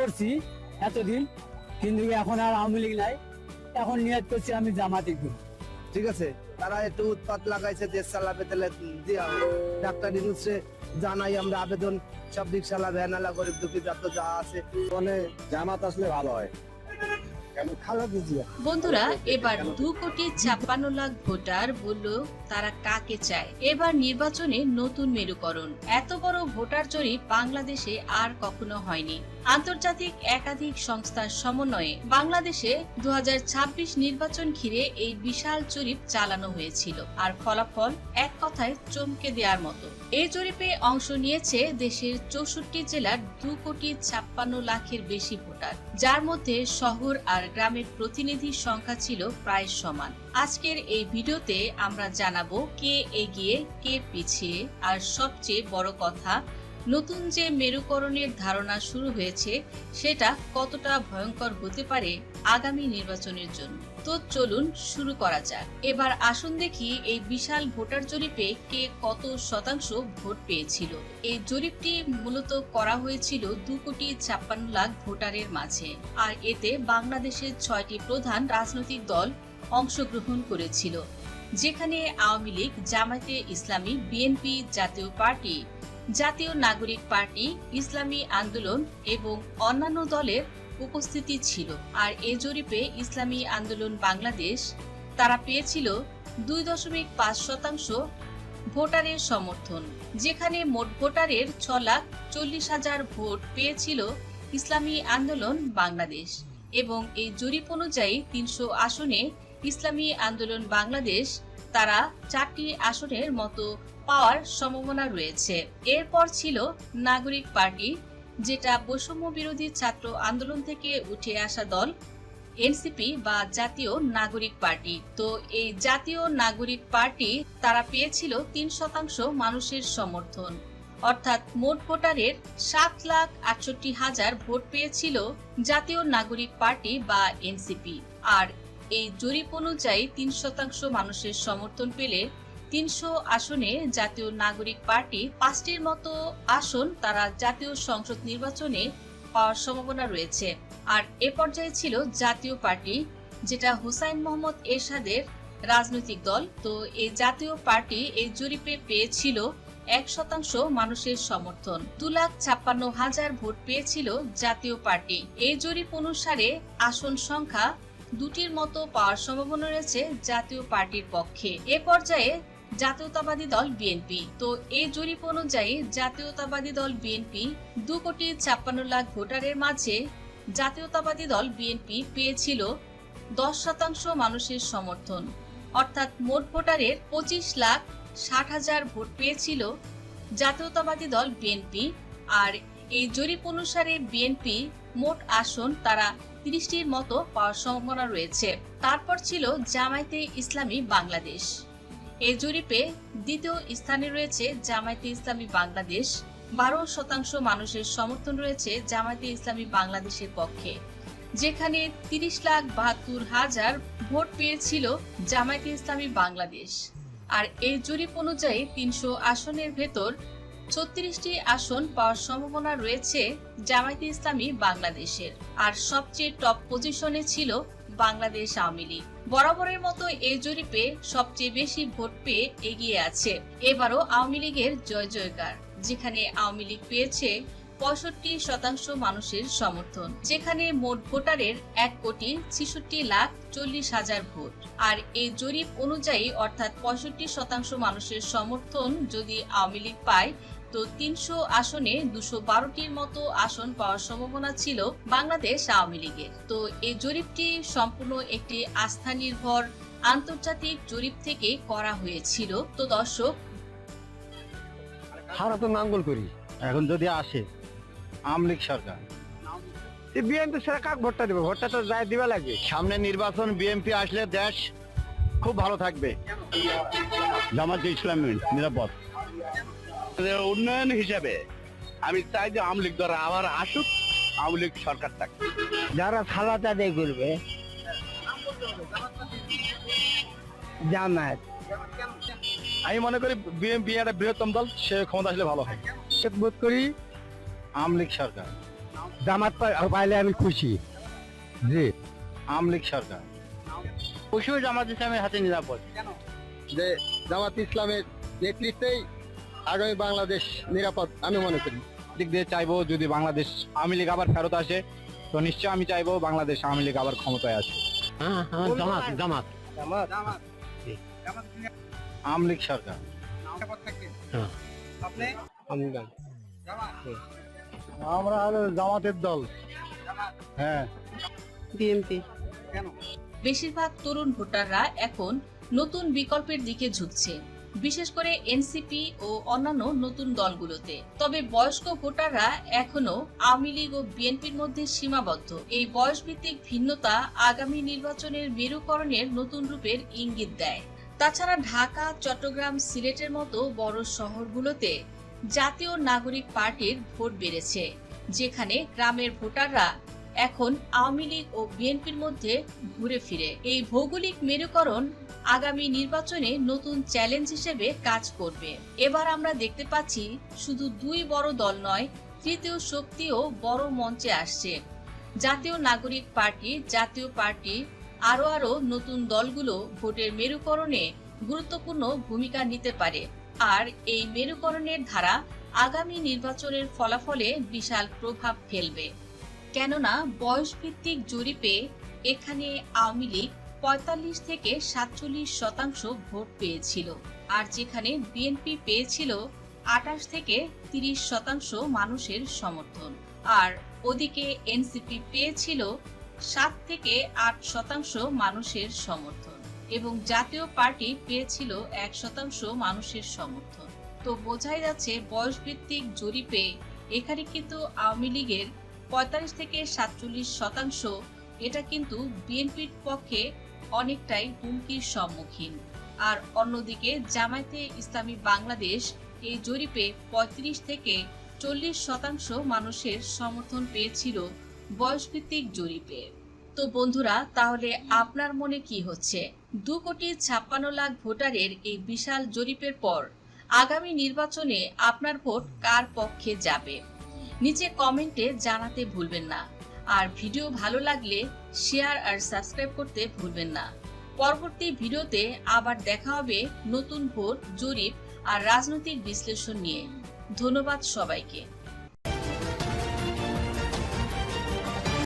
করছি এতদিন, কিন্তু এখন আর আওয়ামী লীগ নাই। এখন নিয়ত করছি আমি জামাতে ঠিক আছে, তারা একটু উৎপাত লাগাইছে, দেশ চালাবে, তাহলে দিয়া ডাক্তার ইউনুসে জানাই আমরা আবেদন সব দিক রিক্সালা ভ্যানালা গরিব দুঃখী যত যা আছে মানে জামাত আসলে ভালো হয়। বন্ধুরা এবার দু কোটি ছাপ্পান্ন লাখ ভোটার বলল তারা কাকে চায়? এবার নির্বাচনে নতুন মেরুকরণ। এত বড় ভোটার জরিপ বাংলাদেশে আর কখনো হয়নি। আন্তর্জাতিক একাধিক সংস্থার সমন্বয়ে বাংলাদেশে দু হাজার ছাব্বিশ নির্বাচন ঘিরে এই বিশাল জরিপ চালানো হয়েছিল। আর ফলাফল এক কথায় চমকে দেওয়ার মতো। এই জরিপে অংশ নিয়েছে দেশের চৌষট্টি জেলার দু কোটি ছাপ্পান্ন লাখের বেশি ভোটার, যার মধ্যে শহর আর গ্রামের প্রতিনিধির সংখ্যা ছিল প্রায় সমান। আজকের এই ভিডিওতে আমরা জানাব কে এগিয়ে, কে পিছিয়ে, আর সবচেয়ে বড় কথা নতুন যে মেরুকরণের ধারণা শুরু হয়েছে, সেটা কতটা ভয়ঙ্কর হতে পারে আগামী নির্বাচনের জন্য? তো চলুন শুরু করা যাক। এবার আসুন দেখি এই বিশাল ভোটার জরিপে কে কত শতাংশ ভোট পেয়েছিল। এই জরিপটি মূলত করা হয়েছিল দু কোটি ছাপ্পান্ন লাখ ভোটারের মাঝে, আর এতে বাংলাদেশের ছয়টি প্রধান রাজনৈতিক দল অংশগ্রহণ করেছিল, যেখানে আওয়ামী লীগ, জামায়াতে ইসলামী, বিএনপি জাতীয় পার্টি জাতীয় নাগরিক পার্টি, ইসলামী আন্দোলন এবং অন্যান্য দলের উপস্থিতি ছিল। আর এ জরিপে ইসলামী আন্দোলন বাংলাদেশ তারা পেয়েছিল দুই দশমিক পাঁচ শতাংশ ভোটারের সমর্থন। যেখানে মোট ভোটারের ছ লাখ চল্লিশ হাজার ভোট পেয়েছিল ইসলামী আন্দোলন বাংলাদেশ এবং এই জরিপ অনুযায়ী তিনশো আসনে ইসলামী আন্দোলন বাংলাদেশ তারা চারটি আসনের মতো পাওয়ার সম্ভাবনা রয়েছে। এরপর ছিল নাগরিক পার্টি, যেটা বৈষম্য বিরোধী ছাত্র আন্দোলন থেকে উঠে আসা দল, এনসিপি বা জাতীয় নাগরিক পার্টি। তো এই জাতীয় নাগরিক পার্টি তারা পেয়েছিল তিন শতাংশ মানুষের সমর্থন। অর্থাৎ মোট ভোটারের সাত লাখ আটষট্টি হাজার ভোট পেয়েছিল জাতীয় নাগরিক পার্টি বা এনসিপি। আর এই জরিপ অনুযায়ী তিন শতাংশ মানুষের সমর্থন পেলে তিনশো আসনে জাতীয় নাগরিক পার্টি পাঁচটির মতো আসন তারা জাতীয় সংসদ নির্বাচনে পাওয়ার সম্ভাবনা রয়েছে। আর এ পর্যায়ে ছিল জাতীয় পার্টি, যেটা হুসাইন মোহাম্মদ এরশাদের রাজনৈতিক দল। তো এই জাতীয় পার্টি এই জরিপে পেয়েছিল এক শতাংশ মানুষের সমর্থন। দু লাখ ছাপ্পান্ন হাজার ভোট পেয়েছিল জাতীয় পার্টি। এই জরিপ অনুসারে আসন সংখ্যা দুটির মতো পাওয়ার সম্ভাবনা রয়েছে জাতীয় পার্টির পক্ষে। এ পর্যায়ে জাতীয়তাবাদী দল বিএনপি। তো এই জরিপ অনুযায়ী জাতীয়তাবাদী দল বিএনপি দু কোটি ছাপ্পান্ন লাখ ভোটারের মাঝে জাতীয়তাবাদী দল বিএনপি পেয়েছিল দশ শতাংশ মানুষের সমর্থন। অর্থাৎ মোট ভোটারের পঁচিশ লাখ ষাট হাজার ভোট পেয়েছিল জাতীয়তাবাদী দল বিএনপি। আর এই জরিপ অনুসারে বিএনপি মোট আসন তারা তিরিশটির মতো পাওয়ার সম্ভাবনা রয়েছে। তারপর ছিল জামায়াতে ইসলামী বাংলাদেশ। এই জরিপে দ্বিতীয় স্থানে রয়েছে জামায়াতে ইসলামী বাংলাদেশ। বারো শতাংশ মানুষের সমর্থন রয়েছে জামায়াতে ইসলামী বাংলাদেশের পক্ষে। যেখানে তিরিশ লাখ বাহাত্তর হাজার ভোট পেয়েছিল জামায়াতে ইসলামী বাংলাদেশ। আর এই জরিপ অনুযায়ী তিনশো আসনের ভেতর ছত্রিশটি আসন পাওয়ার সম্ভাবনা রয়েছে জামায়াতে ইসলামী বাংলাদেশের। আর সবচেয়ে টপ পজিশনে ছিল বাংলাদেশ আওয়ামী লীগ। বরাবরের মতো এই জরিপে সবচেয়ে বেশি ভোট পেয়ে এগিয়ে আছে এবারও আওয়ামী লীগের জয় জয়কার, যেখানে আওয়ামী লীগ পেয়েছে পঁয়ষট্টি শতাংশ মানুষের সমর্থন, যেখানে মোট ভোটারের এক কোটি ছিষট্টি লাখ চল্লিশ হাজার ভোট। আর এই জরিপ অনুযায়ী অর্থাৎ পঁয়ষট্টি শতাংশ মানুষের সমর্থন যদি আওয়ামী লীগ পায় তো তিনশো আসনে দুশো বারোটির মতো আসন পাওয়ার সম্ভাবনা ছিল বাংলাদেশ আওয়ামী লীগের। তো এই জরিপটি সম্পূর্ণ একটি আস্থা নির্ভর আন্তর্জাতিক জরিপ থেকে করা হয়েছিল। তো দর্শক হারা তো নাঙ্গল করি। এখন যদি আসে আমলিক সরকার বিএনপি সরকার কাক ভোটটা দেবে? ভোটটা তো যাই দিবা লাগে। সামনে নির্বাচন বিএনপি আসলে দেশ খুব ভালো থাকবে। জামাত ইসলামী নিরাপদ। উন্নয়ন হিসাবে আমি চাই যে আওয়ামী লীগ দ্বারা আবার আসুক আওয়ামী লীগ সরকার থাক। যারা খালাত আদায় করবে জামায়াত। আমি মনে করি বিএনপি একটা বৃহত্তম দল সে ক্ষমতা আসলে ভালো হয়। বোধ করি আমলিক সরকার। জামাত পাইলে আমি খুশি। জি। আমলিক সরকার। খুশি জামাত ইসলামের হাতে নিরাপদ। যে জামাত ইসলামের নেতৃত্বেই আগামী বাংলাদেশ নিরাপদ আমি মনে করি। দিক দিয়ে চাইব যদি বাংলাদেশ আওয়ামী লীগ আবার ফেরত আসে তো নিশ্চয় আমি চাইব বাংলাদেশ আওয়ামী লীগ আবার ক্ষমতায় আসে। হ্যাঁ জামাত জামাত। আওয়ামী লীগ সরকার। আমরা হলো জামাতের দল। হ্যাঁ। বিএনপি। বেশিরভাগ তরুণ ভোটাররা এখন নতুন বিকল্পের দিকে ঝুঁকছে। বিশেষ করে এনসিপি ও অন্যান্য নতুন দলগুলোতে। তবে বয়স্ক ভোটাররা এখনও আওয়ামী লীগ ও বিএনপির মধ্যে সীমাবদ্ধ। এই বয়সভিত্তিক ভিন্নতা আগামী নির্বাচনের মেরুকরণের নতুন রূপের ইঙ্গিত দেয়। তাছাড়া ঢাকা, চট্টগ্রাম, সিলেটের মতো বড় শহরগুলোতে জাতীয় নাগরিক পার্টির ভোট বেড়েছে, যেখানে গ্রামের ভোটাররা এখন আওয়ামী লীগ ও বিএনপির মধ্যে ঘুরে ফিরে। এই ভৌগোলিক মেরুকরণ আগামী নির্বাচনে নতুন চ্যালেঞ্জ হিসেবে কাজ করবে। এবার আমরা দেখতে পাচ্ছি শুধু দুই বড় দল নয়, তৃতীয় শক্তিও বড় মঞ্চে আসছে। জাতীয় নাগরিক পার্টি, জাতীয় পার্টি, আরও আরও নতুন দলগুলো ভোটের মেরুকরণে গুরুত্বপূর্ণ ভূমিকা নিতে পারে। আর এই মেরুকরণের ধারা আগামী নির্বাচনের ফলাফলে বিশাল প্রভাব ফেলবে। কেননা বয়সভিত্তিক জরিপে এখানে আওয়ামী লীগ পঁয়তাল্লিশ থেকে সাতচল্লিশ শতাংশ ভোট পেয়েছিল। আর যেখানে বিএনপি পেয়েছিল আঠাশ থেকে তিরিশ শতাংশ মানুষের সমর্থন। আর ওদিকে এনসিপি পেয়েছিল সাত থেকে আট শতাংশ মানুষের সমর্থন। এবং জাতীয় পার্টি পেয়েছিল এক শতাংশ মানুষের সমর্থন। তো বোঝাই যাচ্ছে বয়সভিত্তিক জরিপে এখানে কিন্তু আওয়ামী লীগের পঁয়তাল্লিশ থেকে সাতচল্লিশ শতাংশ, এটা কিন্তু বিএনপির পক্ষে অনেকটাই হুমকির সম্মুখীন। আর অন্যদিকে জামায়াতে ইসলামী বাংলাদেশ এই জরিপে পঁয়ত্রিশ থেকে চল্লিশ শতাংশ মানুষের সমর্থন পেয়েছিল বয়সভিত্তিক জরিপে। তো বন্ধুরা, তাহলে আপনার মনে কি হচ্ছে? দু কোটি ছাপ্পান্ন লাখ ভোটারের এই বিশাল জরিপের পর আগামী নির্বাচনে আপনার ভোট কার পক্ষে যাবে? নিচে কমেন্টে জানাতে ভুলবেন না। আর ভিডিও ভালো লাগলে শেয়ার আর সাবস্ক্রাইব করতে ভুলবেন না। পরবর্তী ভিডিওতে আবার দেখা হবে নতুন ভোট, জরিপ আর রাজনৈতিক বিশ্লেষণ নিয়ে। ধন্যবাদ সবাইকে।